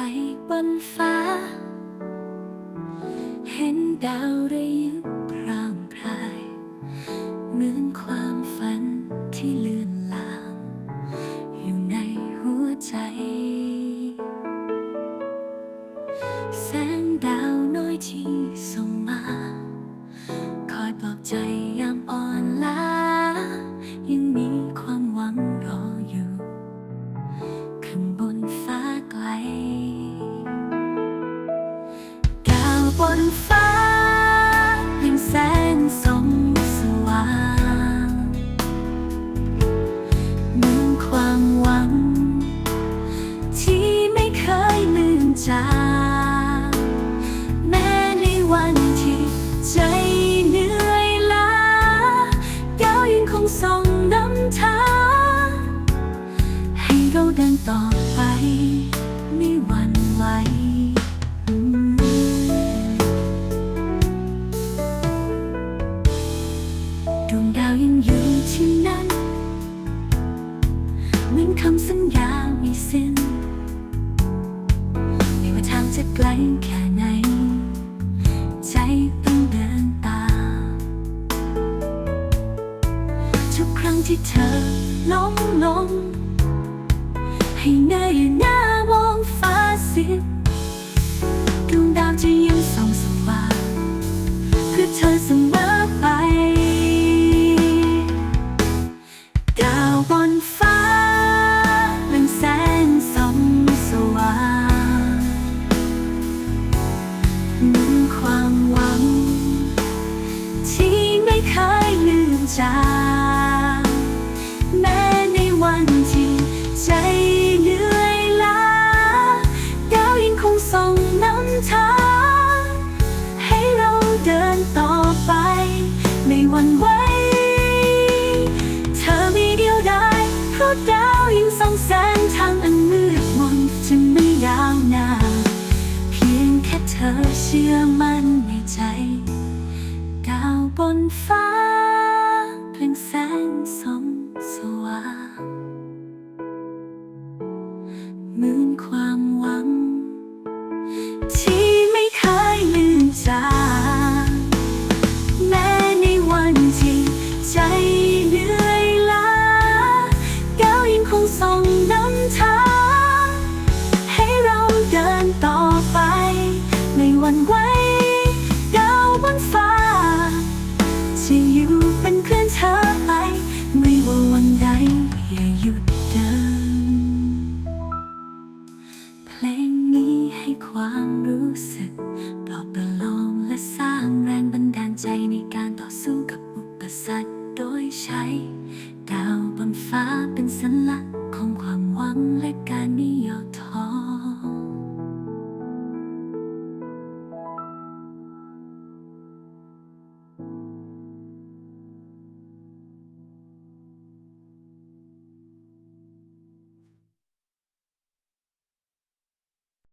ไปบนฟ้า เห็นดาวระยิบพร่างพรายเหมือนความฝันที่เลือนลาง อยู่ในหัวใจ แสงดาวน้อยที่ส่งมา คอยปลอบใจ บนฟ้าเป็นแสงส่องสว่างเหมือนความหวัง ที่ไม่เคยลืมจางแม้ในวันที่ใจเหนื่อยล้าดาวยังคงส่องนำทางให้เราเดินต่อไปไม่หวั่นไหว คำสัญญาไม่สิ้น ไม่ว่าทางจะไกลแค่ไหน ใจต้องเดินตามทุกครั้งที่เธอล้มลง ให้เงยหน้ามองฟ้าสิบดวงดาวจะยังส่องสว่างเพื่อเธอเสมอ ยลืมจางแม้ในวันที่ใจเหนื่อยล้าดาวยังคงส่องนำทางให้เราเดินต่อไป ไม่หวั่นไหวเธอไม่เดียวไดายเพราะดาวยังส่องแสงทางอันมืดมนจะไม่ยาวนานเพียงแค่เธอเชื่อมั่นในใจ บนฟ้าเปล่งแสงส่องสว่างเหมือนความหวังที่ ความรู้สึกปลอบประโลมและสร้างแรงบันดาลใจในการต่อสู้กับอุปสรรคโดยใช้ ดาวบนฟ้าเป็นสัญลักษณ์ของความหวังและการไม่ย่อท้อ